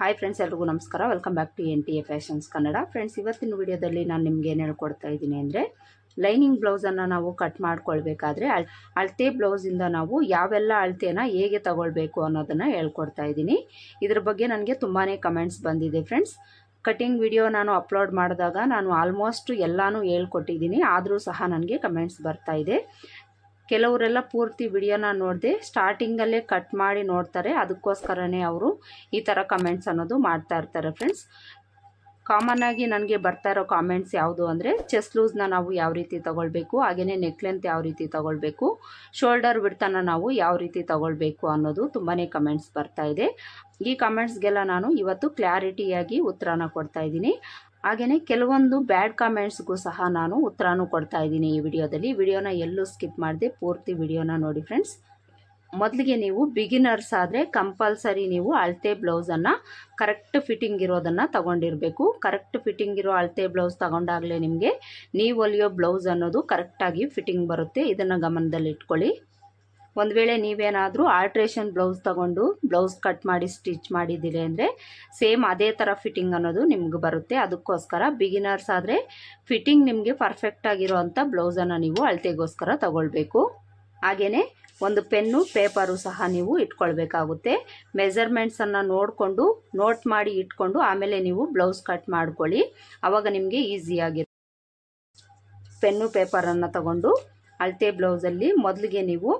Hi friends ಎಲ್ರಿಗೂ ನಮಸ್ಕಾರ. Welcome back to N T A fashions Kannada friends ಇವತ್ತಿನ ವಿಡಿಯೋದಲ್ಲಿ ನಾನು ನಿಮ್ಗೆ ಏನು ಹೇಳ್ಕೊಡ್ತಾ ಇದ್ದೀನಿ ಅಂದರೆ ಲೈನಿಂಗ್ ಬ್ಲೌಸನ್ನು ನಾವು ಕಟ್ ಮಾಡ್ಕೊಳ್ಬೇಕಾದ್ರೆ, ಅಳ್, ಅಳತೆ ಬ್ಲೌಸಿಂದ ನಾವು ಯಾವೆಲ್ಲ ಅಳತೆನ ಹೇಗೆ ತಗೊಳ್ಬೇಕು ಅನ್ನೋದನ್ನು ಹೇಳ್ಕೊಡ್ತಾ ಇದ್ದೀನಿ. ಇದ್ರ ಬಗ್ಗೆ ನನಗೆ ತುಂಬಾ ಕಮೆಂಟ್ಸ್ ಬಂದಿದೆ ಫ್ರೆಂಡ್ಸ್ ಕಟಿಂಗ್ ವಿಡಿಯೋ ನಾನು ಅಪ್ಲೋಡ್ ಮಾಡಿದಾಗ ನಾನು ಆಲ್ಮೋಸ್ಟ್ ಎಲ್ಲನೂ ಹೇಳ್ಕೊಟ್ಟಿದ್ದೀನಿ. ಆದರೂ ಸಹ ನನಗೆ ಕಮೆಂಟ್ಸ್ ಬರ್ತಾ ಇದೆ. ಕೆಲವರೆಲ್ಲ ಪೂರ್ತಿ ವಿಡಿಯೋನ ನೋಡದೆ ಸ್ಟಾರ್ಟಿಂಗಲ್ಲೇ ಕಟ್ ಮಾಡಿ ನೋಡ್ತಾರೆ. ಅದಕ್ಕೋಸ್ಕರನೇ ಅವರು ಈ ಥರ ಕಮೆಂಟ್ಸ್ ಅನ್ನೋದು ಮಾಡ್ತಾ ಇರ್ತಾರೆ ಫ್ರೆಂಡ್ಸ್ ಕಾಮನ್ ಆಗಿ ನನಗೆ ಬರ್ತಾ ಇರೋ ಕಾಮೆಂಟ್ಸ್ ಯಾವುದು ಅಂದರೆ ಚೆಸ್ಟ್ ಲೂಸ್ನ ನಾವು ಯಾವ ರೀತಿ ತಗೊಳ್ಬೇಕು ಹಾಗೆಯೇ ನೆಕ್ ಲೆಂತ್ ಯಾವ ರೀತಿ ತಗೊಳ್ಬೇಕು ಶೋಲ್ಡರ್ ಬಿಡ್ತನ ನಾವು ಯಾವ ರೀತಿ ತಗೊಳ್ಬೇಕು ಅನ್ನೋದು ತುಂಬಾ ಕಮೆಂಟ್ಸ್ ಬರ್ತಾ ಇದೆ. ಈ ಕಮೆಂಟ್ಸ್ಗೆಲ್ಲ ನಾನು ಇವತ್ತು ಕ್ಲಾರಿಟಿಯಾಗಿ ಉತ್ತರನ ಕೊಡ್ತಾ ಇದ್ದೀನಿ. ಹಾಗೆಯೇ ಕೆಲವೊಂದು ಬ್ಯಾಡ್ ಕಾಮೆಂಟ್ಸ್ಗೂ ಸಹ ನಾನು ಉತ್ತರನೂ ಕೊಡ್ತಾ ಇದ್ದೀನಿ ಈ ವಿಡಿಯೋದಲ್ಲಿ. ವಿಡಿಯೋನ ಎಲ್ಲೂ ಸ್ಕಿಪ್ ಮಾಡದೆ ಪೂರ್ತಿ ವಿಡಿಯೋನ ನೋಡಿ ಫ್ರೆಂಡ್ಸ್. ಮೊದಲಿಗೆ ನೀವು ಬಿಗಿನರ್ಸ್ ಆದರೆ ಕಂಪಲ್ಸರಿ ನೀವು ಅಳತೆ ಬ್ಲೌಸನ್ನು ಕರೆಕ್ಟ್ ಫಿಟ್ಟಿಂಗ್ ಇರೋದನ್ನು ತಗೊಂಡಿರಬೇಕು. ಕರೆಕ್ಟ್ ಫಿಟ್ಟಿಂಗ್ ಇರೋ ಅಳತೆ ಬ್ಲೌಸ್ ತಗೊಂಡಾಗಲೇ ನಿಮಗೆ ನೀವು ಹೊಲಿಯೋ ಬ್ಲೌಸ್ ಅನ್ನೋದು ಕರೆಕ್ಟಾಗಿ ಫಿಟ್ಟಿಂಗ್ ಬರುತ್ತೆ. ಇದನ್ನು ಗಮನದಲ್ಲಿ ಇಟ್ಕೊಳ್ಳಿ ಒಂದು ವೇಳೆ ನೀವೇನಾದರೂ ಆಲ್ಟ್ರೇಷನ್ ಬ್ಲೌಸ್ ತಗೊಂಡು ಬ್ಲೌಸ್ ಕಟ್ ಮಾಡಿ ಸ್ಟಿಚ್ ಮಾಡಿದ್ದೀರಿ ಅಂದರೆ ಸೇಮ್ ಅದೇ ಥರ ಫಿಟ್ಟಿಂಗ್ ಅನ್ನೋದು ನಿಮ್ಗೆ ಬರುತ್ತೆ. ಅದಕ್ಕೋಸ್ಕರ ಬಿಗಿನರ್ಸ್ ಆದರೆ ಫಿಟ್ಟಿಂಗ್ ನಿಮಗೆ ಪರ್ಫೆಕ್ಟಾಗಿರೋ ಅಂಥ ಬ್ಲೌಸನ್ನು ನೀವು ಅಳತೆಗೋಸ್ಕರ ತಗೊಳ್ಬೇಕು. ಹಾಗೆಯೇ ಒಂದು ಪೆನ್ನು ಪೇಪರು ಸಹ ನೀವು ಇಟ್ಕೊಳ್ಬೇಕಾಗುತ್ತೆ. ಮೆಜರ್ಮೆಂಟ್ಸನ್ನು ನೋಡಿಕೊಂಡು ನೋಟ್ ಮಾಡಿ ಇಟ್ಕೊಂಡು ಆಮೇಲೆ ನೀವು ಬ್ಲೌಸ್ ಕಟ್ ಮಾಡ್ಕೊಳ್ಳಿ. ಆವಾಗ ನಿಮಗೆ ಈಸಿಯಾಗಿರುತ್ತೆ ಪೆನ್ನು ಪೇಪರನ್ನು ತಗೊಂಡು ಅಳತೆ ಬ್ಲೌಸಲ್ಲಿ ಮೊದಲಿಗೆ ನೀವು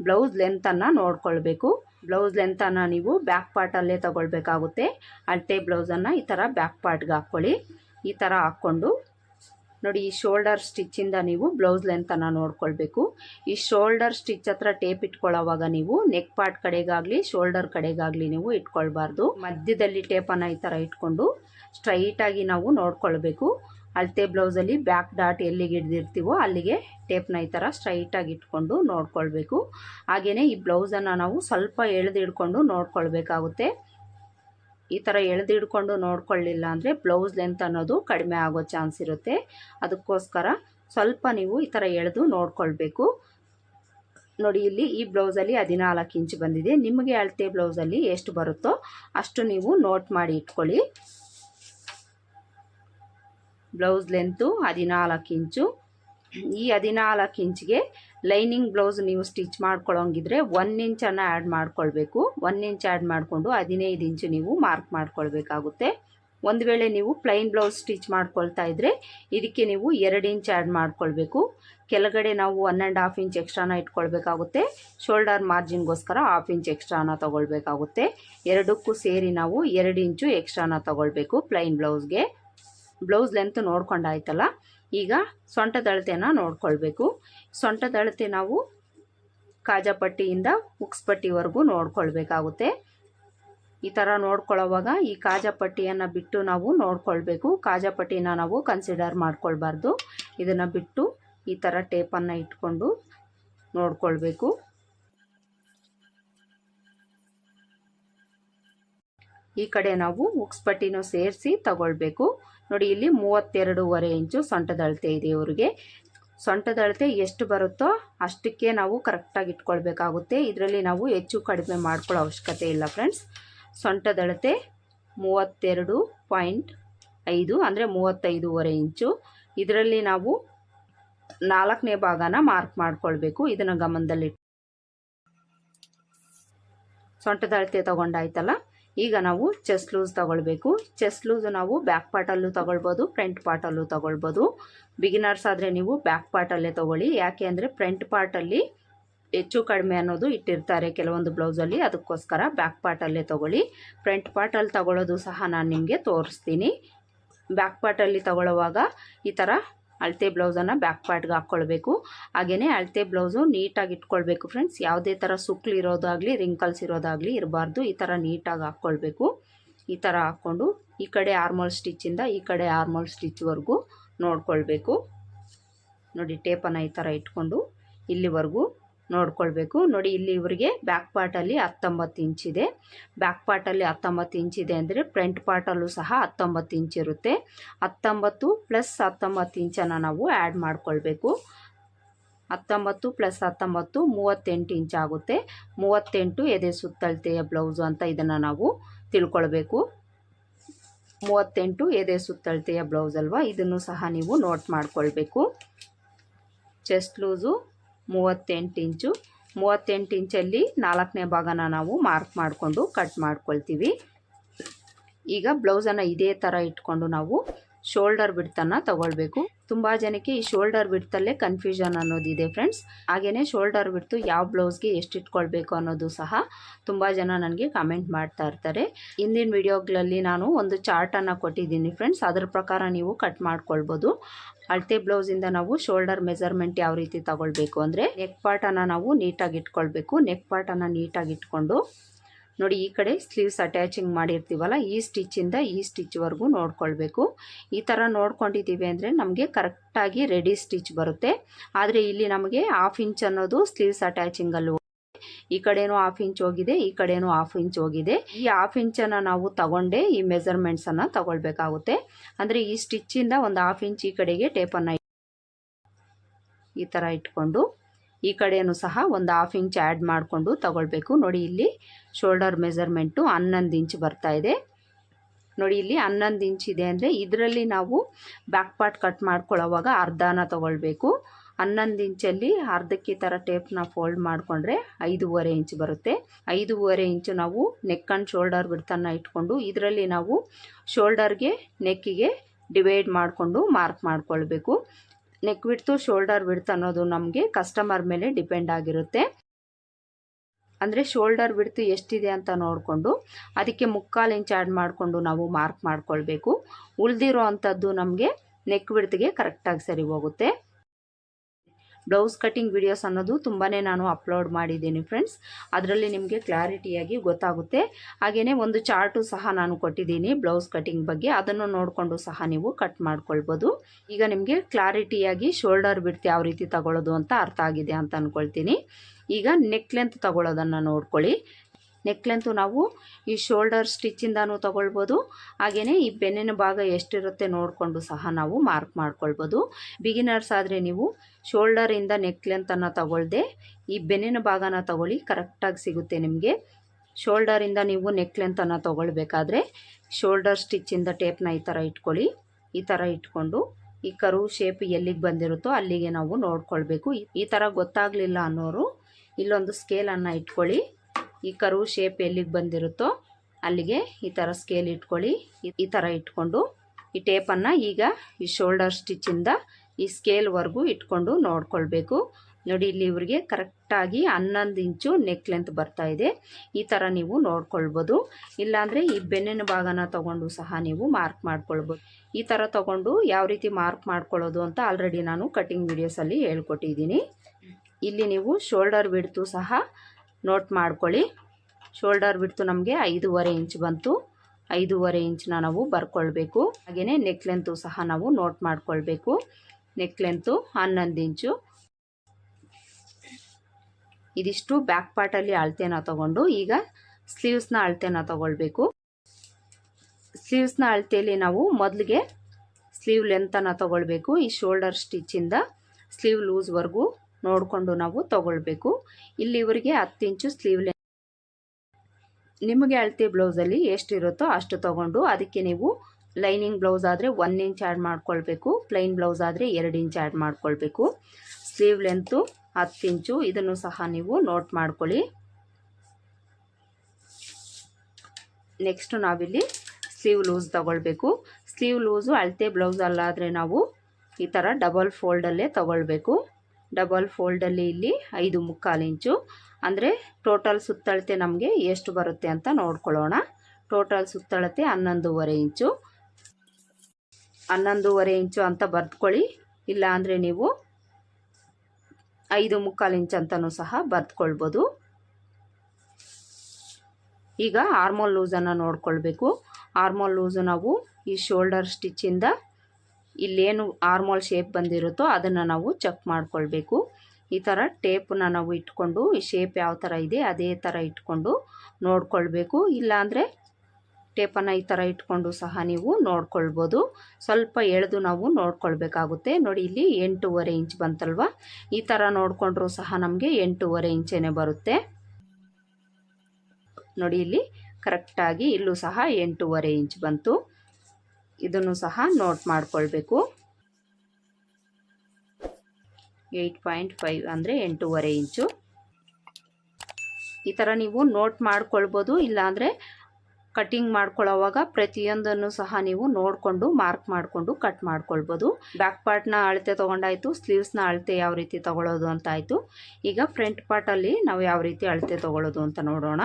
ಬ್ಲೌಸ್ ಲೆಂತನ್ನು ನೋಡ್ಕೊಳ್ಬೇಕು. ಬ್ಲೌಸ್ ಲೆಂತನ್ನು ನೀವು ಬ್ಯಾಕ್ ಪಾರ್ಟಲ್ಲೇ ತಗೊಳ್ಬೇಕಾಗುತ್ತೆ. ಅಳತೆ ಬ್ಲೌಸನ್ನು ಈ ಥರ ಬ್ಯಾಕ್ ಪಾರ್ಟ್ಗೆ ಹಾಕ್ಕೊಳ್ಳಿ. ಈ ಥರ ಹಾಕ್ಕೊಂಡು ನೋಡಿ ಈ ಶೋಲ್ಡರ್ ಸ್ಟಿಚ್ಚಿಂದ ನೀವು ಬ್ಲೌಸ್ ಲೆಂತನ್ನು ನೋಡ್ಕೊಳ್ಬೇಕು. ಈ ಶೋಲ್ಡರ್ ಸ್ಟಿಚ್ ಹತ್ರ ಟೇಪ್ ಇಟ್ಕೊಳ್ಳೋವಾಗ ನೀವು ನೆಕ್ ಪಾರ್ಟ್ ಕಡೆಗಾಗಲಿ ಶೋಲ್ಡರ್ ಕಡೆಗಾಗಲಿ ನೀವು ಇಟ್ಕೊಳ್ಬಾರ್ದು. ಮಧ್ಯದಲ್ಲಿ ಟೇಪನ್ನು ಈ ಥರ ಇಟ್ಕೊಂಡು ಸ್ಟ್ರೈಟಾಗಿ ನಾವು ನೋಡ್ಕೊಳ್ಬೇಕು. ಅಳತೆ ಬ್ಲೌಸಲ್ಲಿ ಬ್ಯಾಕ್ ಡಾಟ್ ಎಲ್ಲಿಗೆ ಹಿಡ್ದಿರ್ತೀವೋ ಅಲ್ಲಿಗೆ ಟೇಪ್ನ ಈ ಥರ ಸ್ಟ್ರೈಟಾಗಿ ಇಟ್ಕೊಂಡು ನೋಡ್ಕೊಳ್ಬೇಕು. ಹಾಗೆಯೇ ಈ ಬ್ಲೌಸನ್ನು ನಾವು ಸ್ವಲ್ಪ ಎಳೆದಿಡ್ಕೊಂಡು ನೋಡ್ಕೊಳ್ಬೇಕಾಗುತ್ತೆ. ಈ ಥರ ಎಳೆದಿಡ್ಕೊಂಡು ನೋಡ್ಕೊಳ್ಳಿಲ್ಲ ಅಂದರೆ ಬ್ಲೌಸ್ ಲೆಂತ್ ಅನ್ನೋದು ಕಡಿಮೆ ಆಗೋ ಚಾನ್ಸ್ ಇರುತ್ತೆ. ಅದಕ್ಕೋಸ್ಕರ ಸ್ವಲ್ಪ ನೀವು ಈ ಥರ ಎಳೆದು ನೋಡ್ಕೊಳ್ಬೇಕು. ನೋಡಿ, ಇಲ್ಲಿ ಈ ಬ್ಲೌಸಲ್ಲಿ ಹದಿನಾಲ್ಕು ಇಂಚ್ ಬಂದಿದೆ. ನಿಮಗೆ ಅಳತೆ ಬ್ಲೌಸಲ್ಲಿ ಎಷ್ಟು ಬರುತ್ತೋ ಅಷ್ಟು ನೀವು ನೋಟ್ ಮಾಡಿ ಇಟ್ಕೊಳ್ಳಿ. ಬ್ಲೌಸ್ ಲೆಂತು ಹದಿನಾಲ್ಕು ಇಂಚು. ಈ ಹದಿನಾಲ್ಕು ಇಂಚ್ಗೆ ಲೈನಿಂಗ್ ಬ್ಲೌಸ್ ನೀವು ಸ್ಟಿಚ್ ಮಾಡ್ಕೊಳ್ಳೋಂಗಿದ್ರೆ ಒನ್ ಇಂಚನ್ನು ಆ್ಯಡ್ ಮಾಡ್ಕೊಳ್ಬೇಕು. ಒನ್ ಇಂಚ್ ಆ್ಯಡ್ ಮಾಡಿಕೊಂಡು ಹದಿನೈದು ಇಂಚು ನೀವು ಮಾರ್ಕ್ ಮಾಡ್ಕೊಳ್ಬೇಕಾಗುತ್ತೆ. ಒಂದು ವೇಳೆ ನೀವು ಪ್ಲೈನ್ ಬ್ಲೌಸ್ ಸ್ಟಿಚ್ ಮಾಡ್ಕೊಳ್ತಾ ಇದ್ದರೆ ಇದಕ್ಕೆ ನೀವು ಎರಡು ಇಂಚ್ ಆ್ಯಡ್ ಮಾಡ್ಕೊಳ್ಬೇಕು. ಕೆಳಗಡೆ ನಾವು ಒನ್ ಆ್ಯಂಡ್ ಹಾಫ್ ಇಂಚ್ ಎಕ್ಸ್ಟ್ರಾನ ಇಟ್ಕೊಳ್ಬೇಕಾಗುತ್ತೆ. ಶೋಲ್ಡರ್ ಮಾರ್ಜಿನ್ಗೋಸ್ಕರ ಹಾಫ್ ಇಂಚ್ ಎಕ್ಸ್ಟ್ರಾನ ತೊಗೊಳ್ಬೇಕಾಗುತ್ತೆ. ಎರಡಕ್ಕೂ ಸೇರಿ ನಾವು ಎರಡು ಇಂಚು ಎಕ್ಸ್ಟ್ರಾನ ತೊಗೊಳ್ಬೇಕು ಪ್ಲೈನ್ ಬ್ಲೌಸ್ಗೆ. ಬ್ಲೌಸ್ ಲೆಂತ್ ನೋಡ್ಕೊಂಡಾಯ್ತಲ್ಲ, ಈಗ ಸೊಂಟದ ಅಳತೆನ ನೋಡ್ಕೊಳ್ಬೇಕು. ಸೊಂಟದ ಅಳತೆ ನಾವು ಕಾಜಾಪಟ್ಟಿಯಿಂದ ಉಕ್ಸ್ಪಟ್ಟಿವರೆಗೂ ನೋಡ್ಕೊಳ್ಬೇಕಾಗುತ್ತೆ. ಈ ಥರ ನೋಡ್ಕೊಳ್ಳೋವಾಗ ಈ ಕಾಜಾಪಟ್ಟಿಯನ್ನು ಬಿಟ್ಟು ನಾವು ನೋಡ್ಕೊಳ್ಬೇಕು. ಕಾಜಾಪಟ್ಟಿನ ನಾವು ಕನ್ಸಿಡರ್ ಮಾಡ್ಕೊಳ್ಬಾರ್ದು. ಇದನ್ನು ಬಿಟ್ಟು ಈ ಥರ ಟೇಪನ್ನು ಇಟ್ಕೊಂಡು ನೋಡ್ಕೊಳ್ಬೇಕು. ಈ ಕಡೆ ನಾವು ಉಕ್ಸ್ಪಟ್ಟಿನೂ ಸೇರಿಸಿ ತಗೊಳ್ಬೇಕು. ನೋಡಿ, ಇಲ್ಲಿ ಮೂವತ್ತೆರಡೂವರೆ ಇಂಚು ಸೊಂಟದ ಅಳತೆ ಇದೆ ಇವರಿಗೆ. ಸೊಂಟದ ಅಳತೆ ಎಷ್ಟು ಬರುತ್ತೋ ಅಷ್ಟಕ್ಕೆ ನಾವು ಕರೆಕ್ಟಾಗಿ ಇಟ್ಕೊಳ್ಬೇಕಾಗುತ್ತೆ. ಇದರಲ್ಲಿ ನಾವು ಹೆಚ್ಚು ಕಡಿಮೆ ಮಾಡ್ಕೊಳ್ಳೋ ಅವಶ್ಯಕತೆ ಇಲ್ಲ ಫ್ರೆಂಡ್ಸ್. ಸೊಂಟದ ಅಳತೆ ಮೂವತ್ತೆರಡು ಪಾಯಿಂಟ್ ಐದು ಅಂದರೆ ಮೂವತ್ತೈದೂವರೆ ಇಂಚು. ಇದರಲ್ಲಿ ನಾವು ನಾಲ್ಕನೇ ಭಾಗನ ಮಾರ್ಕ್ ಮಾಡ್ಕೊಳ್ಬೇಕು. ಇದನ್ನು ಗಮನದಲ್ಲಿ ಸೊಂಟದ ಅಳತೆ ತೊಗೊಂಡಾಯ್ತಲ್ಲ? ಈಗ ನಾವು ಚೆಸ್ಟ್ ಲೂಸ್ ತಗೊಳ್ಬೇಕು. ಚೆಸ್ಟ್ ಲೂಸ್ ನಾವು ಬ್ಯಾಕ್ ಪಾರ್ಟಲ್ಲೂ ತಗೊಳ್ಬೋದು ಫ್ರಂಟ್ ಪಾರ್ಟಲ್ಲೂ ತಗೊಳ್ಬೋದು. ಬಿಗಿನರ್ಸ್ ಆದರೆ ನೀವು ಬ್ಯಾಕ್ ಪಾರ್ಟಲ್ಲೇ ತೊಗೊಳ್ಳಿ. ಯಾಕೆ ಅಂದರೆ ಫ್ರಂಟ್ ಪಾರ್ಟಲ್ಲಿ ಹೆಚ್ಚು ಕಡಿಮೆ ಅನ್ನೋದು ಇಟ್ಟಿರ್ತಾರೆ ಕೆಲವೊಂದು ಬ್ಲೌಸಲ್ಲಿ ಅದಕ್ಕೋಸ್ಕರ ಬ್ಯಾಕ್ ಪಾರ್ಟಲ್ಲೇ ತೊಗೊಳ್ಳಿ. ಫ್ರಂಟ್ ಪಾರ್ಟಲ್ಲಿ ತಗೊಳ್ಳೋದು ಸಹ ನಾನು ನಿಮಗೆ ತೋರಿಸ್ತೀನಿ. ಬ್ಯಾಕ್ ಪಾರ್ಟಲ್ಲಿ ತಗೊಳ್ಳುವಾಗ ಈ ಥರ ಅಳತೆ ಬ್ಲೌಸನ್ನು ಬ್ಯಾಕ್ ಪಾರ್ಟ್ಗೆ ಹಾಕ್ಕೊಳ್ಬೇಕು ಹಾಗೆಯೇ ಅಳತೆ ಬ್ಲೌಸು ನೀಟಾಗಿ ಇಟ್ಕೊಳ್ಬೇಕು ಫ್ರೆಂಡ್ಸ್ ಯಾವುದೇ ಥರ ಸುಕ್ಲಿರೋದಾಗಲಿ ರಿಂಕಲ್ಸ್ ಇರೋದಾಗಲಿ ಇರಬಾರ್ದು. ಈ ಥರ ನೀಟಾಗಿ ಹಾಕ್ಕೊಳ್ಬೇಕು ಈ ಥರ ಹಾಕ್ಕೊಂಡು ಈ ಕಡೆ ಆರ್ಮೋಲ್ ಸ್ಟಿಚ್ಚಿಂದ ಈ ಕಡೆ ಆರ್ಮೋಲ್ ಸ್ಟಿಚ್ವರೆಗೂ ನೋಡ್ಕೊಳ್ಬೇಕು. ನೋಡಿ ಟೇಪನ್ನು ಈ ಥರ ಇಟ್ಕೊಂಡು ಇಲ್ಲಿವರೆಗೂ ನೋಡ್ಕೊಳ್ಬೇಕು. ನೋಡಿ, ಇಲ್ಲಿ ಇವರಿಗೆ ಬ್ಯಾಕ್ ಪಾರ್ಟಲ್ಲಿ ಹತ್ತೊಂಬತ್ತು ಇಂಚಿದೆ ಬ್ಯಾಕ್ ಪಾರ್ಟಲ್ಲಿ ಹತ್ತೊಂಬತ್ತು ಇಂಚಿದೆ ಅಂದರೆ ಫ್ರಂಟ್ ಪಾರ್ಟಲ್ಲೂ ಸಹ ಹತ್ತೊಂಬತ್ತು ಇಂಚ್ ಇರುತ್ತೆ. ಹತ್ತೊಂಬತ್ತು ಪ್ಲಸ್ ಹತ್ತೊಂಬತ್ತು ಇಂಚನ್ನು ನಾವು ಆ್ಯಡ್ ಮಾಡ್ಕೊಳ್ಬೇಕು. ಹತ್ತೊಂಬತ್ತು ಪ್ಲಸ್ ಹತ್ತೊಂಬತ್ತು ಮೂವತ್ತೆಂಟು ಇಂಚ್ ಆಗುತ್ತೆ. ಮೂವತ್ತೆಂಟು ಎದೆ ಸುತ್ತಳತೆಯ ಬ್ಲೌಸು ಅಂತ ಇದನ್ನು ನಾವು ತಿಳ್ಕೊಳ್ಬೇಕು. ಮೂವತ್ತೆಂಟು ಎದೆ ಸುತ್ತಳತೆಯ ಬ್ಲೌಸ್ ಅಲ್ವಾ? ಇದನ್ನು ಸಹ ನೀವು ನೋಟ್ ಮಾಡಿಕೊಳ್ಬೇಕು. ಚೆಸ್ಟ್ ಲೂಸು ಮೂವತ್ತೆಂಟು ಇಂಚು. ಮೂವತ್ತೆಂಟು ಇಂಚಲ್ಲಿ ನಾಲ್ಕನೇ ಭಾಗನ ನಾವು ಮಾರ್ಕ್ ಮಾಡಿಕೊಂಡು ಕಟ್ ಮಾಡ್ಕೊಳ್ತೀವಿ. ಈಗ ಬ್ಲೌಸನ್ನು ಇದೇ ಥರ ಇಟ್ಕೊಂಡು ನಾವು ಶೋಲ್ಡರ್ ಬಿಡ್ತನ್ನು ತಗೊಳ್ಬೇಕು. ತುಂಬ ಜನಕ್ಕೆ ಈ ಶೋಲ್ಡರ್ ಬಿಡ್ತಲ್ಲೇ ಕನ್ಫ್ಯೂಷನ್ ಅನ್ನೋದಿದೆ ಫ್ರೆಂಡ್ಸ್ ಹಾಗೆಯೇ ಶೋಲ್ಡರ್ ಬಿಡ್ತು ಯಾವ ಬ್ಲೌಸ್ಗೆ ಎಷ್ಟು ಇಟ್ಕೊಳ್ಬೇಕು ಅನ್ನೋದು ಸಹ ತುಂಬ ಜನ ನನಗೆ ಕಮೆಂಟ್ ಮಾಡ್ತಾ ಇರ್ತಾರೆ. ಹಿಂದಿನ ವಿಡಿಯೋಗಳಲ್ಲಿ ನಾನು ಒಂದು ಚಾರ್ಟನ್ನು ಕೊಟ್ಟಿದ್ದೀನಿ ಫ್ರೆಂಡ್ಸ್ ಅದರ ಪ್ರಕಾರ ನೀವು ಕಟ್ ಮಾಡ್ಕೊಳ್ಬೋದು. ಅಳತೆ ಬ್ಲೌಸಿಂದ ನಾವು ಶೋಲ್ಡರ್ ಮೆಜರ್ಮೆಂಟ್ ಯಾವ ರೀತಿ ತಗೊಳ್ಬೇಕು ಅಂದರೆ ನೆಕ್ ಪಾರ್ಟನ್ನು ನಾವು ನೀಟಾಗಿ ಇಟ್ಕೊಳ್ಬೇಕು. ನೆಕ್ ಪಾರ್ಟನ್ನು ನೀಟಾಗಿ ಇಟ್ಕೊಂಡು ನೋಡಿ, ಈ ಕಡೆ ಸ್ಲೀವ್ಸ್ ಅಟ್ಯಾಚಿಂಗ್ ಮಾಡಿರ್ತೀವಲ್ಲ, ಈ ಸ್ಟಿಚ್ಚಿಂದ ಈ ಸ್ಟಿಚ್ವರೆಗೂ ನೋಡ್ಕೊಳ್ಬೇಕು. ಈ ಥರ ನೋಡ್ಕೊಂಡಿದ್ದೀವಿ ಅಂದರೆ ನಮಗೆ ಕರೆಕ್ಟಾಗಿ ರೆಡಿ ಸ್ಟಿಚ್ ಬರುತ್ತೆ. ಆದರೆ ಇಲ್ಲಿ ನಮಗೆ ಹಾಫ್ ಇಂಚ್ ಅನ್ನೋದು ಸ್ಲೀವ್ಸ್ ಅಟ್ಯಾಚಿಂಗಲ್ಲಿ ಈ ಕಡೆನೂ ಹಾಫ್ ಇಂಚ್ ಹೋಗಿದೆ, ಈ ಕಡೆನೂ ಹಾಫ್ ಇಂಚ್ ಹೋಗಿದೆ. ಈ ಹಾಫ್ ಇಂಚನ್ನು ನಾವು ತಗೊಂಡೇ ಈ ಮೆಜರ್ಮೆಂಟ್ಸನ್ನು ತಗೊಳ್ಬೇಕಾಗುತ್ತೆ. ಅಂದರೆ ಈ ಸ್ಟಿಚ್ಚಿಂದ ಒಂದು ಹಾಫ್ ಇಂಚ್ ಈ ಕಡೆಗೆ ಟೇಪನ್ನು ಈ ಥರ ಇಟ್ಕೊಂಡು ಈ ಕಡೆಯೂ ಸಹ ಒಂದು ಹಾಫ್ ಇಂಚ್ ಆ್ಯಡ್ ಮಾಡಿಕೊಂಡು ತಗೊಳ್ಬೇಕು. ನೋಡಿ ಇಲ್ಲಿ ಶೋಲ್ಡರ್ ಮೆಸರ್ಮೆಂಟು ಹನ್ನೊಂದು ಇಂಚ್ ಬರ್ತಾ ಇದೆ. ನೋಡಿ ಇಲ್ಲಿ ಹನ್ನೊಂದು ಇಂಚ್ ಇದೆ ಅಂದರೆ ಇದರಲ್ಲಿ ನಾವು ಬ್ಯಾಕ್ ಪಾರ್ಟ್ ಕಟ್ ಮಾಡ್ಕೊಳ್ಳೋವಾಗ ಅರ್ಧನ ತೊಗೊಳ್ಬೇಕು. ಹನ್ನೊಂದು ಇಂಚಲ್ಲಿ ಅರ್ಧಕ್ಕೆ ಥರ ಟೇಪ್ನ ಫೋಲ್ಡ್ ಮಾಡಿಕೊಂಡ್ರೆ ಐದೂವರೆ ಇಂಚ್ ಬರುತ್ತೆ. ಐದೂವರೆ ಇಂಚು ನಾವು ನೆಕ್ ಆ್ಯಂಡ್ ಶೋಲ್ಡರ್ ಬಿಡ್ತನ್ನು ಇಟ್ಕೊಂಡು ಇದರಲ್ಲಿ ನಾವು ಶೋಲ್ಡರ್ಗೆ ನೆಕ್ಕಿಗೆ ಡಿವೈಡ್ ಮಾಡಿಕೊಂಡು ಮಾರ್ಕ್ ಮಾಡ್ಕೊಳ್ಬೇಕು. ನೆಕ್ ವಿಡ್ತು ಶೋಲ್ಡರ್ ವಿಡ್ತ್ ಅನ್ನೋದು ನಮಗೆ ಕಸ್ಟಮರ್ ಮೇಲೆ ಡಿಪೆಂಡ್ ಆಗಿರುತ್ತೆ. ಅಂದರೆ ಶೋಲ್ಡರ್ ಬಿಡ್ತು ಎಷ್ಟಿದೆ ಅಂತ ನೋಡಿಕೊಂಡು ಅದಕ್ಕೆ ಮುಕ್ಕಾಲು ಇಂಚ್ ಆ್ಯಡ್ ಮಾಡಿಕೊಂಡು ನಾವು ಮಾರ್ಕ್ ಮಾಡ್ಕೊಳ್ಬೇಕು. ಉಳಿದಿರೋ ಅಂಥದ್ದು ನಮಗೆ ನೆಕ್ ವಿಡ್ತ್ಗೆ ಕರೆಕ್ಟಾಗಿ ಸರಿ ಹೋಗುತ್ತೆ. ಬ್ಲೌಸ್ ಕಟ್ಟಿಂಗ್ ವಿಡಿಯೋಸ್ ಅನ್ನೋದು ತುಂಬಾ ನಾನು ಅಪ್ಲೋಡ್ ಮಾಡಿದ್ದೀನಿ ಫ್ರೆಂಡ್ಸ್. ಅದರಲ್ಲಿ ನಿಮಗೆ ಕ್ಲಾರಿಟಿಯಾಗಿ ಗೊತ್ತಾಗುತ್ತೆ. ಹಾಗೆಯೇ ಒಂದು ಚಾರ್ಟು ಸಹ ನಾನು ಕೊಟ್ಟಿದ್ದೀನಿ ಬ್ಲೌಸ್ ಕಟ್ಟಿಂಗ್ ಬಗ್ಗೆ. ಅದನ್ನು ನೋಡಿಕೊಂಡು ಸಹ ನೀವು ಕಟ್ ಮಾಡ್ಕೊಳ್ಬೋದು. ಈಗ ನಿಮಗೆ ಕ್ಲಾರಿಟಿಯಾಗಿ ಶೋಲ್ಡರ್ ಬಿಡ್ತು ಯಾವ ರೀತಿ ತಗೊಳ್ಳೋದು ಅಂತ ಅರ್ಥ ಆಗಿದೆ ಅಂತ ಅಂದ್ಕೊಳ್ತೀನಿ ಈಗ ನೆಕ್ ಲೆಂತ್ ತಗೊಳ್ಳೋದನ್ನು ನೋಡ್ಕೊಳ್ಳಿ. ನೆಕ್ ಲೆಂತು ನಾವು ಈ ಶೋಲ್ಡರ್ ಸ್ಟಿಚ್ಚಿಂದನೂ ತೊಗೊಳ್ಬೋದು. ಹಾಗೆಯೇ ಈ ಬೆನ್ನಿನ ಭಾಗ ಎಷ್ಟಿರುತ್ತೆ ನೋಡಿಕೊಂಡು ಸಹ ನಾವು ಮಾರ್ಕ್ ಮಾಡ್ಕೊಳ್ಬೋದು. ಬಿಗಿನರ್ಸ್ ಆದರೆ ನೀವು ಶೋಲ್ಡರಿಂದ ನೆಕ್ ಲೆಂತನ್ನು ತಗೊಳ್ದೆ ಈ ಬೆನ್ನಿನ ಭಾಗನ ತಗೊಳ್ಳಿ, ಕರೆಕ್ಟಾಗಿ ಸಿಗುತ್ತೆ ನಿಮಗೆ. ಶೋಲ್ಡರಿಂದ ನೀವು ನೆಕ್ ಲೆಂತನ್ನು ತೊಗೊಳ್ಬೇಕಾದ್ರೆ ಶೋಲ್ಡರ್ ಸ್ಟಿಚ್ಚಿಂದ ಟೇಪ್ನ ಈ ಥರ ಇಟ್ಕೊಳ್ಳಿ. ಈ ಥರ ಇಟ್ಕೊಂಡು ಈ ಕರು ಶೇಪ್ ಎಲ್ಲಿಗೆ ಬಂದಿರುತ್ತೋ ಅಲ್ಲಿಗೆ ನಾವು ನೋಡ್ಕೊಳ್ಬೇಕು. ಈ ಥರ ಗೊತ್ತಾಗಲಿಲ್ಲ ಅನ್ನೋರು ಇಲ್ಲೊಂದು ಸ್ಕೇಲನ್ನು ಇಟ್ಕೊಳ್ಳಿ. ಈ ಕರು ಶೇಪ್ ಎಲ್ಲಿಗೆ ಬಂದಿರುತ್ತೋ ಅಲ್ಲಿಗೆ ಈ ಥರ ಸ್ಕೇಲ್ ಇಟ್ಕೊಳ್ಳಿ. ಈ ಥರ ಇಟ್ಕೊಂಡು ಈ ಟೇಪನ್ನು ಈಗ ಈ ಶೋಲ್ಡರ್ ಸ್ಟಿಚ್ಚಿಂದ ಈ ಸ್ಕೇಲ್ವರೆಗೂ ಇಟ್ಕೊಂಡು ನೋಡ್ಕೊಳ್ಬೇಕು. ನೋಡಿ, ಇಲ್ಲಿ ಇವರಿಗೆ ಕರೆಕ್ಟಾಗಿ ಹನ್ನೊಂದು ಇಂಚು ನೆಕ್ ಲೆಂತ್ ಬರ್ತಾ ಇದೆ. ಈ ಥರ ನೀವು ನೋಡ್ಕೊಳ್ಬೋದು. ಇಲ್ಲಾಂದರೆ ಈ ಬೆನ್ನಿನ ಭಾಗನ ತೊಗೊಂಡು ಸಹ ನೀವು ಮಾರ್ಕ್ ಮಾಡ್ಕೊಳ್ಬೋದು. ಈ ಥರ ತೊಗೊಂಡು ಯಾವ ರೀತಿ ಮಾರ್ಕ್ ಮಾಡ್ಕೊಳ್ಳೋದು ಅಂತ ಆಲ್ರೆಡಿ ನಾನು ಕಟಿಂಗ್ ವೀಡಿಯೋಸಲ್ಲಿ ಹೇಳ್ಕೊಟ್ಟಿದ್ದೀನಿ. ಇಲ್ಲಿ ನೀವು ಶೋಲ್ಡರ್ ಬಿಡ್ತು ಸಹ ನೋಟ್ ಮಾಡ್ಕೊಳ್ಳಿ. ಶೋಲ್ಡರ್ ಬಿಡ್ತು ನಮಗೆ ಐದೂವರೆ ಇಂಚ್ ಬಂತು. ಐದೂವರೆ ಇಂಚನ್ನ ನಾವು ಬರ್ಕೊಳ್ಬೇಕು. ಹಾಗೆಯೇ ನೆಕ್ ಲೆಂತು ಸಹ ನಾವು ನೋಟ್ ಮಾಡ್ಕೊಳ್ಬೇಕು. ನೆಕ್ ಲೆಂತು ಹನ್ನೊಂದು ಇಂಚು. ಇದಿಷ್ಟು ಬ್ಯಾಕ್ ಪಾರ್ಟಲ್ಲಿ ಅಳತೆನ ತಗೊಂಡು ಈಗ ಸ್ಲೀವ್ಸ್ನ ಅಳತೆನ ತಗೊಳ್ಬೇಕು. ಸ್ಲೀವ್ಸ್ನ ಅಳತೆಯಲ್ಲಿ ನಾವು ಮೊದಲಿಗೆ ಸ್ಲೀವ್ ಲೆಂತನ್ನು ತಗೊಳ್ಬೇಕು. ಈ ಶೋಲ್ಡರ್ ಸ್ಟಿಚ್ಚಿಂದ ಸ್ಲೀವ್ ಲೂಸ್ವರೆಗೂ ನೋಡಿಕೊಂಡು ನಾವು ತಗೊಳ್ಬೇಕು. ಇಲ್ಲಿ ಇವರಿಗೆ ಹತ್ತು ಇಂಚು ಸ್ಲೀವ್ ಲೆಂತ್ ನಿಮಗೆ ಅಳತೆ ಬ್ಲೌಸಲ್ಲಿ ಎಷ್ಟಿರುತ್ತೋ ಅಷ್ಟು ತಗೊಂಡು ಅದಕ್ಕೆ ನೀವು ಲೈನಿಂಗ್ ಬ್ಲೌಸ್ ಆದರೆ ಒನ್ ಇಂಚ್ ಆ್ಯಡ್ ಮಾಡ್ಕೊಳ್ಬೇಕು. ಪ್ಲೈನ್ ಬ್ಲೌಸ್ ಆದರೆ ಎರಡು ಇಂಚ್ ಆ್ಯಡ್ ಮಾಡ್ಕೊಳ್ಬೇಕು. ಸ್ಲೀವ್ ಲೆಂತು ಹತ್ತು ಇಂಚು ಇದನ್ನು ಸಹ ನೀವು ನೋಟ್ ಮಾಡ್ಕೊಳ್ಳಿ. ನೆಕ್ಸ್ಟು ನಾವಿಲ್ಲಿ ಸ್ಲೀವ್ ಲೂಸ್ ತಗೊಳ್ಬೇಕು. ಸ್ಲೀವ್ ಲೂಸು ಅಳತೆ ಬ್ಲೌಸ್ ಅಲ್ಲಾದರೆ ನಾವು ಈ ಥರ ಡಬಲ್ ಫೋಲ್ಡಲ್ಲೇ ತಗೊಳ್ಬೇಕು. ಡಬಲ್ ಫೋಲ್ಡಲ್ಲಿ ಇಲ್ಲಿ ಐದು ಮುಕ್ಕಾಲು ಇಂಚು. ಅಂದರೆ ಟೋಟಲ್ ಸುತ್ತಳತೆ ನಮಗೆ ಎಷ್ಟು ಬರುತ್ತೆ ಅಂತ ನೋಡ್ಕೊಳ್ಳೋಣ. ಟೋಟಲ್ ಸುತ್ತಳತೆ ಹನ್ನೊಂದೂವರೆ ಇಂಚು. ಹನ್ನೊಂದೂವರೆ ಇಂಚು ಅಂತ ಬರೆದ್ಕೊಳ್ಳಿ. ಇಲ್ಲ ಅಂದರೆ ನೀವು ಐದು ಮುಕ್ಕಾಲು ಇಂಚ್ ಅಂತಲೂ ಸಹ ಬರೆದ್ಕೊಳ್ಬೋದು. ಈಗ ಆರ್ಮೋಲ್ ಲೂಸನ್ನು ನೋಡ್ಕೊಳ್ಬೇಕು. ಆರ್ಮೋಲ್ ಲೂಸು ನಾವು ಈ ಶೋಲ್ಡರ್ ಸ್ಟಿಚ್ಚಿಂದ ಇಲ್ಲೇನು ಆರ್ಮೋಲ್ ಶೇಪ್ ಬಂದಿರುತ್ತೋ ಅದನ್ನು ನಾವು ಚೆಕ್ ಮಾಡಿಕೊಳ್ಬೇಕು. ಈ ಥರ ಟೇಪನ್ನ ನಾವು ಇಟ್ಕೊಂಡು, ಈ ಶೇಪ್ ಯಾವ ಥರ ಇದೆ ಅದೇ ಥರ ಇಟ್ಕೊಂಡು ನೋಡಿಕೊಳ್ಬೇಕು. ಇಲ್ಲಾಂದರೆ ಟೇಪನ್ನು ಈ ಥರ ಇಟ್ಕೊಂಡು ಸಹ ನೀವು ನೋಡ್ಕೊಳ್ಬೋದು. ಸ್ವಲ್ಪ ಎಳೆದು ನಾವು ನೋಡ್ಕೊಳ್ಬೇಕಾಗುತ್ತೆ. ನೋಡಿ, ಇಲ್ಲಿ ಎಂಟೂವರೆ ಇಂಚ್ ಬಂತಲ್ವ? ಈ ಥರ ನೋಡಿಕೊಂಡ್ರೂ ಸಹ ನಮಗೆ ಎಂಟೂವರೆ ಇಂಚೇನೆ ಬರುತ್ತೆ. ನೋಡಿ, ಇಲ್ಲಿ ಕರೆಕ್ಟಾಗಿ ಇಲ್ಲೂ ಸಹ ಎಂಟೂವರೆ ಇಂಚ್ ಬಂತು. ಇದನ್ನು ಸಹ ನೋಟ್ ಮಾಡಿಕೊಳ್ಬೇಕು. ಏಯ್ಟ್ ಪಾಯಿಂಟ್ ಫೈವ್ ಅಂದರೆ ಎಂಟೂವರೆ ಇಂಚು. ಈ ಥರ ನೀವು ನೋಟ್ ಮಾಡ್ಕೊಳ್ಬೋದು, ಇಲ್ಲಾಂದರೆ ಕಟ್ಟಿಂಗ್ ಮಾಡ್ಕೊಳ್ಳೋವಾಗ ಪ್ರತಿಯೊಂದನ್ನು ಸಹ ನೀವು ನೋಡಿಕೊಂಡು ಮಾರ್ಕ್ ಮಾಡಿಕೊಂಡು ಕಟ್ ಮಾಡ್ಕೊಳ್ಬೋದು. ಬ್ಯಾಕ್ ಪಾರ್ಟ್ನ ಅಳತೆ ತೊಗೊಂಡಾಯಿತು ಸ್ಲೀವ್ಸ್ನ ಅಳತೆ ಯಾವ ರೀತಿ ತೊಗೊಳ್ಳೋದು ಅಂತ ಆಯಿತು. ಈಗ ಫ್ರಂಟ್ ಪಾರ್ಟಲ್ಲಿ ನಾವು ಯಾವ ರೀತಿ ಅಳತೆ ತೊಗೊಳ್ಳೋದು ಅಂತ ನೋಡೋಣ.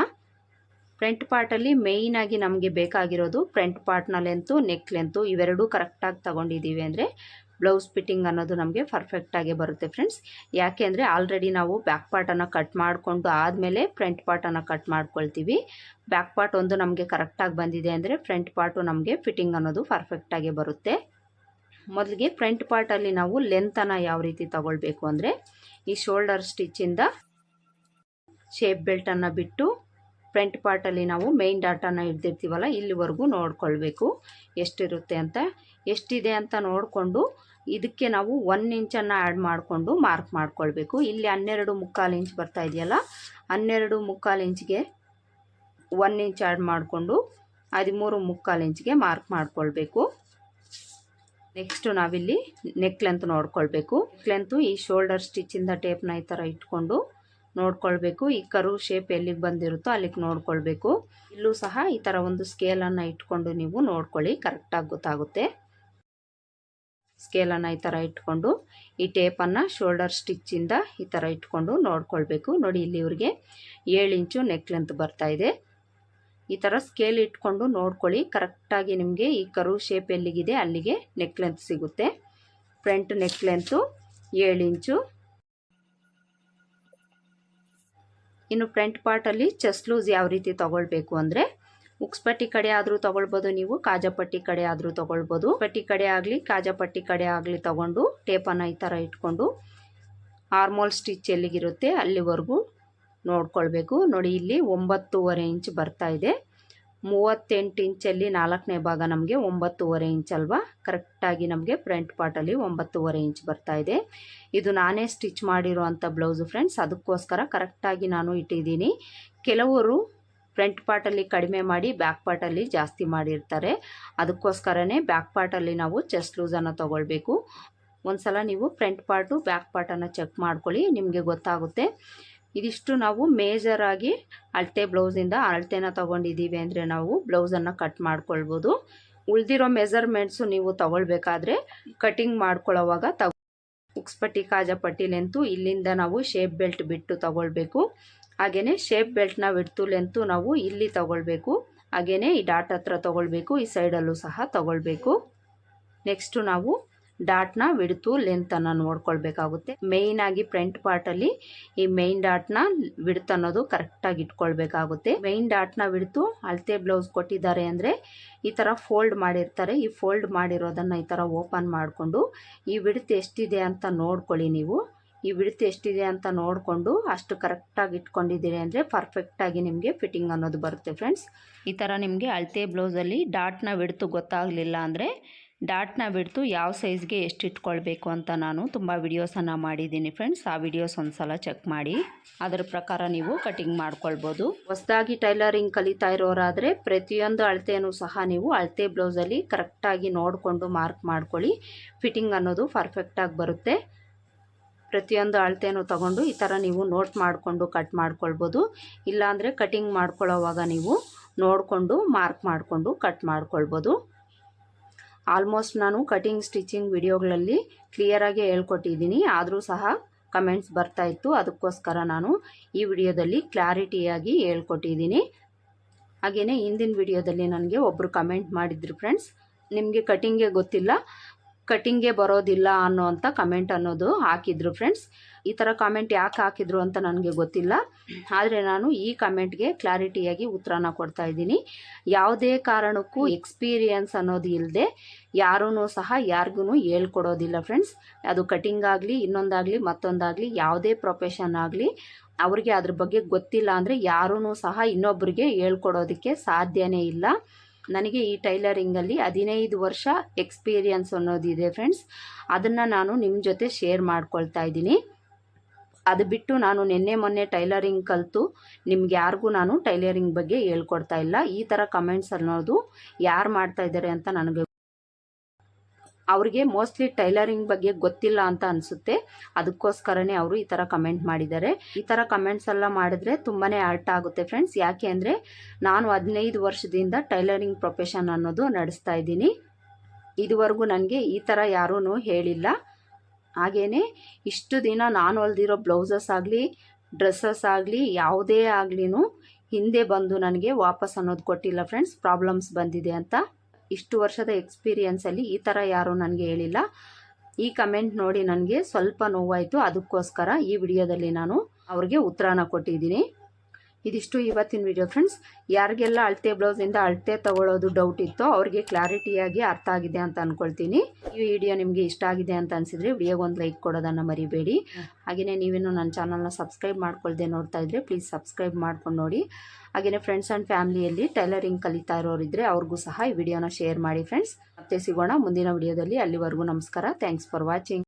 ಫ್ರಂಟ್ ಪಾರ್ಟಲ್ಲಿ ಮೇಯ್ನಾಗಿ ನಮಗೆ ಬೇಕಾಗಿರೋದು ಫ್ರಂಟ್ ಪಾರ್ಟ್ನ ಲೆಂತು ನೆಕ್ ಲೆಂತು ಇವೆರಡೂ ಕರೆಕ್ಟಾಗಿ ತಗೊಂಡಿದ್ದೀವಿ ಅಂದರೆ ಬ್ಲೌಸ್ ಫಿಟ್ಟಿಂಗ್ ಅನ್ನೋದು ನಮಗೆ ಪರ್ಫೆಕ್ಟಾಗಿ ಬರುತ್ತೆ ಫ್ರೆಂಡ್ಸ್ ಯಾಕೆ ಅಂದರೆ ಆಲ್ರೆಡಿ ನಾವು ಬ್ಯಾಕ್ ಪಾರ್ಟನ್ನು ಕಟ್ ಮಾಡಿಕೊಂಡು ಆದಮೇಲೆ ಫ್ರಂಟ್ ಪಾರ್ಟನ್ನು ಕಟ್ ಮಾಡ್ಕೊಳ್ತೀವಿ. ಬ್ಯಾಕ್ ಪಾರ್ಟ್ ಒಂದು ನಮಗೆ ಕರೆಕ್ಟಾಗಿ ಬಂದಿದೆ ಅಂದರೆ ಫ್ರಂಟ್ ಪಾರ್ಟು ನಮಗೆ ಫಿಟ್ಟಿಂಗ್ ಅನ್ನೋದು ಪರ್ಫೆಕ್ಟಾಗಿ ಬರುತ್ತೆ. ಮೊದಲಿಗೆ ಫ್ರಂಟ್ ಪಾರ್ಟಲ್ಲಿ ನಾವು ಲೆಂತನ್ನು ಯಾವ ರೀತಿ ತಗೊಳ್ಬೇಕು ಅಂದರೆ ಈ ಶೋಲ್ಡರ್ ಸ್ಟಿಚ್ಚಿಂದ ಶೇಪ್ ಬೆಲ್ಟನ್ನು ಬಿಟ್ಟು ಫ್ರಂಟ್ ಪಾರ್ಟಲ್ಲಿ ನಾವು ಮೇಯ್ನ್ ಡಾಟಾನ ಹಿಡ್ದಿರ್ತೀವಲ್ಲ ಇಲ್ಲಿವರೆಗೂ ನೋಡ್ಕೊಳ್ಬೇಕು ಎಷ್ಟಿರುತ್ತೆ ಅಂತ. ಎಷ್ಟಿದೆ ಅಂತ ನೋಡಿಕೊಂಡು ಇದಕ್ಕೆ ನಾವು ಒನ್ ಇಂಚನ್ನು ಆ್ಯಡ್ ಮಾಡಿಕೊಂಡು ಮಾರ್ಕ್ ಮಾಡ್ಕೊಳ್ಬೇಕು. ಇಲ್ಲಿ ಹನ್ನೆರಡು ಮುಕ್ಕಾಲು ಇಂಚ್ ಬರ್ತಾ ಇದೆಯಲ್ಲ, ಹನ್ನೆರಡು ಮುಕ್ಕಾಲು ಇಂಚ್ಗೆ ಒನ್ ಇಂಚ್ ಆ್ಯಡ್ ಮಾಡಿಕೊಂಡು ಹದಿಮೂರು ಮುಕ್ಕಾಲು ಇಂಚ್ಗೆ ಮಾರ್ಕ್ ಮಾಡ್ಕೊಳ್ಬೇಕು. ನೆಕ್ಸ್ಟು ನಾವಿಲ್ಲಿ ನೆಕ್ ಲೆಂತ್ ನೋಡ್ಕೊಳ್ಬೇಕು. ನೆಕ್ ಲೆಂತು ಈ ಶೋಲ್ಡರ್ ಸ್ಟಿಚ್ಚಿಂದ ಟೇಪ್ನ ಈ ಥರ ಇಟ್ಕೊಂಡು ನೋಡ್ಕೊಳ್ಬೇಕು. ಈ ಕರು ಶೇಪ್ ಎಲ್ಲಿಗೆ ಬಂದಿರುತ್ತೋ ಅಲ್ಲಿಗೆ ನೋಡ್ಕೊಳ್ಬೇಕು. ಇಲ್ಲೂ ಸಹ ಈ ಥರ ಒಂದು ಸ್ಕೇಲನ್ನು ಇಟ್ಕೊಂಡು ನೀವು ನೋಡ್ಕೊಳ್ಳಿ ಕರೆಕ್ಟಾಗಿ ಗೊತ್ತಾಗುತ್ತೆ. ಸ್ಕೇಲನ್ನು ಈ ಥರ ಇಟ್ಕೊಂಡು, ಈ ಟೇಪನ್ನು ಶೋಲ್ಡರ್ ಸ್ಟಿಚ್ಚಿಂದ ಈ ಥರ ಇಟ್ಕೊಂಡು ನೋಡ್ಕೊಳ್ಬೇಕು. ನೋಡಿ ಇಲ್ಲಿ ಇವ್ರಿಗೆ ಏಳು ಇಂಚು ನೆಕ್ ಲೆಂತ್ ಬರ್ತಾ ಇದೆ. ಈ ಥರ ಸ್ಕೇಲ್ ಇಟ್ಕೊಂಡು ನೋಡ್ಕೊಳ್ಳಿ ಕರೆಕ್ಟಾಗಿ ನಿಮಗೆ ಈ ಕರು ಶೇಪ್ ಎಲ್ಲಿಗಿದೆ ಅಲ್ಲಿಗೆ ನೆಕ್ ಲೆಂತ್ ಸಿಗುತ್ತೆ. ಫ್ರಂಟ್ ನೆಕ್ ಲೆಂತು ಏಳು ಇಂಚು ಇನ್ನು ಫ್ರಂಟ್ ಪಾರ್ಟಲ್ಲಿ ಚೆಸ್ಟ್ ಲೂಸ್ ಯಾವ ರೀತಿ ತೊಗೊಳ್ಬೇಕು ಅಂದರೆ, ಉಕ್ಸ್ಪಟ್ಟಿ ಕಡೆ ಆದರೂ ತೊಗೊಳ್ಬೋದು ನೀವು, ಕಾಜಾಪಟ್ಟಿ ಕಡೆ ಆದರೂ ತೊಗೊಳ್ಬೋದು. ಪಟ್ಟಿ ಕಡೆ ಆಗಲಿ, ಕಾಜಾಪಟ್ಟಿ ಕಡೆ ಆಗಲಿ ತೊಗೊಂಡು ಟೇಪನ್ನು ಈ ಥರ ಇಟ್ಕೊಂಡು ಆರ್ಮೋಲ್ ಸ್ಟಿಚ್ ಎಲ್ಲಿಗಿರುತ್ತೆ ಅಲ್ಲಿವರೆಗೂ ನೋಡ್ಕೊಳ್ಬೇಕು. ನೋಡಿ, ಇಲ್ಲಿ ಒಂಬತ್ತೂವರೆ ಇಂಚ್ ಬರ್ತಾ ಇದೆ. ಮೂವತ್ತೆಂಟು ಇಂಚಲ್ಲಿ ನಾಲ್ಕನೇ ಭಾಗ ನಮಗೆ ಒಂಬತ್ತೂವರೆ ಇಂಚ್ ಅಲ್ವಾ? ಕರೆಕ್ಟಾಗಿ ನಮಗೆ ಫ್ರಂಟ್ ಪಾರ್ಟಲ್ಲಿ ಒಂಬತ್ತೂವರೆ ಇಂಚ್ ಬರ್ತಾ ಇದೆ. ಇದು ನಾನೇ ಸ್ಟಿಚ್ ಮಾಡಿರುವಂಥ ಬ್ಲೌಸು ಫ್ರೆಂಡ್ಸ್ ಅದಕ್ಕೋಸ್ಕರ ಕರೆಕ್ಟಾಗಿ ನಾನು ಇಟ್ಟಿದ್ದೀನಿ. ಕೆಲವರು ಫ್ರಂಟ್ ಪಾರ್ಟಲ್ಲಿ ಕಡಿಮೆ ಮಾಡಿ ಬ್ಯಾಕ್ ಪಾರ್ಟಲ್ಲಿ ಜಾಸ್ತಿ ಮಾಡಿರ್ತಾರೆ. ಅದಕ್ಕೋಸ್ಕರನೇ ಬ್ಯಾಕ್ ಪಾರ್ಟಲ್ಲಿ ನಾವು ಚೆಸ್ಟ್ ಲೂಸನ್ನು ತೊಗೊಳ್ಬೇಕು. ಒಂದು ಸಲ ನೀವು ಫ್ರಂಟ್ ಪಾರ್ಟು ಬ್ಯಾಕ್ ಪಾರ್ಟನ್ನು ಚೆಕ್ ಮಾಡ್ಕೊಳ್ಳಿ, ನಿಮಗೆ ಗೊತ್ತಾಗುತ್ತೆ. ಇದಿಷ್ಟು ನಾವು ಮೇಜರಾಗಿ ಅಳತೆ ಬ್ಲೌಸಿಂದ ಅಳತೆನ ತೊಗೊಂಡಿದ್ದೀವಿ ಅಂದರೆ ನಾವು ಬ್ಲೌಸನ್ನು ಕಟ್ ಮಾಡ್ಕೊಳ್ಬೋದು. ಉಳಿದಿರೋ ಮೆಜರ್ಮೆಂಟ್ಸು ನೀವು ತಗೊಳ್ಬೇಕಾದ್ರೆ ಕಟಿಂಗ್ ಮಾಡ್ಕೊಳ್ಳೋವಾಗ ತಗೊ ಉಕ್ಸ್ಪಟ್ಟಿ ಕಾಜಾಪಟ್ಟಿ ಲೆಂತು ಇಲ್ಲಿಂದ ನಾವು ಶೇಪ್ ಬೆಲ್ಟ್ ಬಿಟ್ಟು ತಗೊಳ್ಬೇಕು. ಹಾಗೆಯೇ ಶೇಪ್ ಬೆಲ್ಟ್ನ ಬಿಡ್ತು ಲೆಂತು ನಾವು ಇಲ್ಲಿ ತಗೊಳ್ಬೇಕು. ಹಾಗೆಯೇ ಈ ಡಾಟ್ ಹತ್ರ ತಗೊಳ್ಬೇಕು, ಈ ಸೈಡಲ್ಲೂ ಸಹ ತಗೊಳ್ಬೇಕು. ನೆಕ್ಸ್ಟು ನಾವು ಡಾಟ್ನ ವಿಡ್ತು ಲೆಂತನ್ನು ನೋಡ್ಕೊಳ್ಬೇಕಾಗುತ್ತೆ. ಮೇಯ್ನಾಗಿ ಫ್ರಂಟ್ ಪಾರ್ಟಲ್ಲಿ ಈ ಮೇಯ್ನ್ ಡಾಟ್ನ ವಿಡ್ತ್ ಅನ್ನೋದು ಕರೆಕ್ಟಾಗಿ ಇಟ್ಕೊಳ್ಬೇಕಾಗುತ್ತೆ. ಮೇಯ್ನ್ ಡಾಟ್ನ ವಿಡ್ತು ಅಳತೆ ಬ್ಲೌಸ್ ಕೊಟ್ಟಿದ್ದಾರೆ ಅಂದರೆ ಈ ಥರ ಫೋಲ್ಡ್ ಮಾಡಿರ್ತಾರೆ. ಈ ಫೋಲ್ಡ್ ಮಾಡಿರೋದನ್ನು ಈ ಥರ ಓಪನ್ ಮಾಡಿಕೊಂಡು ಈ ವಿಡ್ತ್ ಎಷ್ಟಿದೆ ಅಂತ ನೋಡ್ಕೊಳ್ಳಿ ನೀವು. ಈ ವಿಡ್ತ್ ಎಷ್ಟಿದೆ ಅಂತ ನೋಡಿಕೊಂಡು ಅಷ್ಟು ಕರೆಕ್ಟಾಗಿ ಇಟ್ಕೊಂಡಿದ್ದೀರಿ ಅಂದರೆ ಪರ್ಫೆಕ್ಟಾಗಿ ನಿಮಗೆ ಫಿಟ್ಟಿಂಗ್ ಅನ್ನೋದು ಬರುತ್ತೆ ಫ್ರೆಂಡ್ಸ್ ಈ ಥರ ನಿಮಗೆ ಅಳತೆ ಬ್ಲೌಸಲ್ಲಿ ಡಾಟ್ನ ವಿಡ್ತು ಗೊತ್ತಾಗಲಿಲ್ಲ ಅಂದರೆ ಡಾಟ್ನ ಬಿಡ್ತು ಯಾವ ಸೈಜ್ಗೆ ಎಷ್ಟು ಇಟ್ಕೊಳ್ಬೇಕು ಅಂತ ನಾನು ತುಂಬ ವಿಡಿಯೋಸನ್ನು ಮಾಡಿದ್ದೀನಿ ಫ್ರೆಂಡ್ಸ್ ಆ ವಿಡಿಯೋಸ್ ಒಂದು ಸಲ ಚೆಕ್ ಮಾಡಿ. ಅದರ ಪ್ರಕಾರ ನೀವು ಕಟಿಂಗ್ ಮಾಡ್ಕೊಳ್ಬೋದು. ಹೊಸದಾಗಿ ಟೈಲರಿಂಗ್ ಕಲಿತಾ ಇರೋರಾದರೆ ಪ್ರತಿಯೊಂದು ಅಳತೆಯನ್ನು ಸಹ ನೀವು ಅಳತೆ ಬ್ಲೌಸಲ್ಲಿ ಕರೆಕ್ಟಾಗಿ ನೋಡಿಕೊಂಡು ಮಾರ್ಕ್ ಮಾಡ್ಕೊಳ್ಳಿ. ಫಿಟ್ಟಿಂಗ್ ಅನ್ನೋದು ಪರ್ಫೆಕ್ಟಾಗಿ ಬರುತ್ತೆ. ಪ್ರತಿಯೊಂದು ಅಳತೆಯನ್ನು ತಗೊಂಡು ಈ ಥರ ನೀವು ನೋಟ್ ಮಾಡಿಕೊಂಡು ಕಟ್ ಮಾಡ್ಕೊಳ್ಬೋದು. ಇಲ್ಲಾಂದರೆ ಕಟಿಂಗ್ ಮಾಡ್ಕೊಳ್ಳೋವಾಗ ನೀವು ನೋಡಿಕೊಂಡು ಮಾರ್ಕ್ ಮಾಡಿಕೊಂಡು ಕಟ್ ಮಾಡ್ಕೊಳ್ಬೋದು. ಆಲ್ಮೋಸ್ಟ್ ನಾನು ಕಟಿಂಗ್, ಸ್ಟಿಚಿಂಗ್ ವಿಡಿಯೋಗಳಲ್ಲಿ ಕ್ಲಿಯರಾಗಿ ಹೇಳ್ಕೊಟ್ಟಿದ್ದೀನಿ. ಆದರೂ ಸಹ ಕಮೆಂಟ್ಸ್ ಬರ್ತಾ ಇತ್ತು. ಅದಕ್ಕೋಸ್ಕರ ನಾನು ಈ ವಿಡಿಯೋದಲ್ಲಿ ಕ್ಲಾರಿಟಿಯಾಗಿ ಹೇಳ್ಕೊಟ್ಟಿದ್ದೀನಿ. ಹಾಗೆಯೇ ಹಿಂದಿನ ವಿಡಿಯೋದಲ್ಲಿ ನನಗೆ ಒಬ್ಬರು ಕಮೆಂಟ್ ಮಾಡಿದ್ರು ಫ್ರೆಂಡ್ಸ್ ನಿಮಗೆ ಕಟಿಂಗೇ ಗೊತ್ತಿಲ್ಲ. ಕಟಿಂಗೇ ಬರೋದಿಲ್ಲ ಅನ್ನೋ ಅಂಥ ಕಮೆಂಟ್ ಅನ್ನೋದು ಹಾಕಿದ್ರು ಫ್ರೆಂಡ್ಸ್ ಈ ಥರ ಕಾಮೆಂಟ್ ಯಾಕೆ ಹಾಕಿದ್ರು ಅಂತ ನನಗೆ ಗೊತ್ತಿಲ್ಲ. ಆದರೆ ನಾನು ಈ ಕಮೆಂಟ್ಗೆ ಕ್ಲಾರಿಟಿಯಾಗಿ ಉತ್ತರನ ಕೊಡ್ತಾ ಇದ್ದೀನಿ. ಯಾವುದೇ ಕಾರಣಕ್ಕೂ ಎಕ್ಸ್ಪೀರಿಯನ್ಸ್ ಅನ್ನೋದು ಇಲ್ಲದೆ ಯಾರೂ ಸಹ ಯಾರಿಗೂ ಹೇಳ್ಕೊಡೋದಿಲ್ಲ ಫ್ರೆಂಡ್ಸ್ ಅದು ಕಟಿಂಗ್ ಆಗಲಿ, ಇನ್ನೊಂದಾಗಲಿ, ಮತ್ತೊಂದಾಗಲಿ, ಯಾವುದೇ ಪ್ರೊಫೆಷನ್ ಆಗಲಿ ಅವ್ರಿಗೆ ಅದ್ರ ಬಗ್ಗೆ ಗೊತ್ತಿಲ್ಲ ಅಂದರೆ ಯಾರೂ ಸಹ ಇನ್ನೊಬ್ಬರಿಗೆ ಹೇಳ್ಕೊಡೋದಕ್ಕೆ ಸಾಧ್ಯನೇ ಇಲ್ಲ. ನನಗೆ ಈ ಟೈಲರಿಂಗಲ್ಲಿ ಹದಿನೈದು ವರ್ಷ ಎಕ್ಸ್ಪೀರಿಯನ್ಸ್ ಅನ್ನೋದಿದೆ ಫ್ರೆಂಡ್ಸ್ ಅದನ್ನು ನಾನು ನಿಮ್ಮ ಜೊತೆ ಶೇರ್ ಮಾಡ್ಕೊಳ್ತಾ ಇದ್ದೀನಿ. ಅದು ಬಿಟ್ಟು ನಾನು ನಿನ್ನೆ ಮೊನ್ನೆ ಟೈಲರಿಂಗ್ ಕಲಿತು, ನಿಮ್ಗೆ ಯಾರಿಗೂ ನಾನು ಟೈಲರಿಂಗ್ ಬಗ್ಗೆ ಹೇಳ್ಕೊಡ್ತಾ ಇಲ್ಲ. ಈ ಥರ ಕಮೆಂಟ್ಸ್ ಅನ್ನೋದು ಯಾರು ಮಾಡ್ತಾ ಇದ್ದಾರೆ ಅಂತ ನನಗೆ ಅವ್ರಿಗೆ ಮೋಸ್ಟ್ಲಿ ಟೈಲರಿಂಗ್ ಬಗ್ಗೆ ಗೊತ್ತಿಲ್ಲ ಅಂತ ಅನಿಸುತ್ತೆ. ಅದಕ್ಕೋಸ್ಕರನೇ ಅವರು ಈ ಥರ ಕಮೆಂಟ್ ಮಾಡಿದ್ದಾರೆ. ಈ ಥರ ಕಮೆಂಟ್ಸ್ ಎಲ್ಲ ಮಾಡಿದ್ರೆ ತುಂಬಾ ಅರ್ಟ್ ಆಗುತ್ತೆ ಫ್ರೆಂಡ್ಸ್ ಯಾಕೆ ಅಂದರೆ ನಾನು ಹದಿನೈದು ವರ್ಷದಿಂದ ಟೈಲರಿಂಗ್ ಪ್ರೊಫೆಷನ್ ಅನ್ನೋದು ನಡೆಸ್ತಾ ಇದ್ದೀನಿ. ಇದುವರೆಗೂ ನನಗೆ ಈ ಥರ ಯಾರೂ ಹೇಳಿಲ್ಲ. ಹಾಗೆಯೇ ಇಷ್ಟು ದಿನ ನಾನು ಹೊಲ್ದಿರೋ ಬ್ಲೌಸಸ್ ಆಗಲಿ, ಡ್ರೆಸ್ಸಸ್ ಆಗಲಿ, ಯಾವುದೇ ಆಗ್ಲಿನೂ ಹಿಂದೆ ಬಂದು ನನಗೆ ವಾಪಸ್ ಅನ್ನೋದು ಕೊಟ್ಟಿಲ್ಲ ಫ್ರೆಂಡ್ಸ್ ಪ್ರಾಬ್ಲಮ್ಸ್ ಬಂದಿದೆ ಅಂತ. ಇಷ್ಟು ವರ್ಷದ ಎಕ್ಸ್ಪೀರಿಯನ್ಸಲ್ಲಿ ಈ ಥರ ಯಾರೂ ನನಗೆ ಹೇಳಿಲ್ಲ. ಈ ಕಮೆಂಟ್ ನೋಡಿ ನನಗೆ ಸ್ವಲ್ಪ ನೋವಾಯಿತು. ಅದಕ್ಕೋಸ್ಕರ ಈ ವಿಡಿಯೋದಲ್ಲಿ ನಾನು ಅವ್ರಿಗೆ ಉತ್ತರನ ಕೊಟ್ಟಿದ್ದೀನಿ. ಇದಿಷ್ಟು ಇವತ್ತಿನ ವಿಡಿಯೋ ಫ್ರೆಂಡ್ಸ್ ಯಾರಿಗೆಲ್ಲ ಅಳತೆ ಬ್ಲೌಸಿಂದ ಅಳತೆ ತಗೊಳ್ಳೋದು ಡೌಟ್ ಇತ್ತೋ ಅವ್ರಿಗೆ ಕ್ಲಾರಿಟಿಯಾಗಿ ಅರ್ಥ ಆಗಿದೆ ಅಂತ ಅಂದ್ಕೊಳ್ತೀನಿ ಈ ವಿಡಿಯೋ ನಿಮಗೆ ಇಷ್ಟ ಆಗಿದೆ ಅಂತ ಅನಿಸಿದ್ರೆ ವಿಡಿಯೋಗೆ ಒಂದು ಲೈಕ್ ಕೊಡೋದನ್ನು ಮರಿಬೇಡಿ. ಹಾಗೆಯೇ ನೀವೇನು ನನ್ನ ಚಾನಲ್ನ ಸಬ್ಸ್ಕ್ರೈಬ್ ಮಾಡ್ಕೊಳ್ದೆ ನೋಡ್ತಾ ಇದ್ರೆ ಪ್ಲೀಸ್ ಸಬ್ಸ್ಕ್ರೈಬ್ ಮಾಡ್ಕೊಂಡು ನೋಡಿ. ಹಾಗೆಯೇ ಫ್ರೆಂಡ್ಸ್ ಆ್ಯಂಡ್ ಫ್ಯಾಮಿಲಿಯಲ್ಲಿ ಟೈಲರಿಂಗ್ ಕಲಿತಾ ಇರೋರಿದ್ರೆ ಅವ್ರಿಗೂ ಸಹ ಈ ವಿಡಿಯೋನ ಶೇರ್ ಮಾಡಿ ಫ್ರೆಂಡ್ಸ್ ಮತ್ತೆ ಸಿಗೋಣ ಮುಂದಿನ ವಿಡಿಯೋದಲ್ಲಿ ಅಲ್ಲಿವರೆಗೂ ನಮಸ್ಕಾರ. Thanks for watching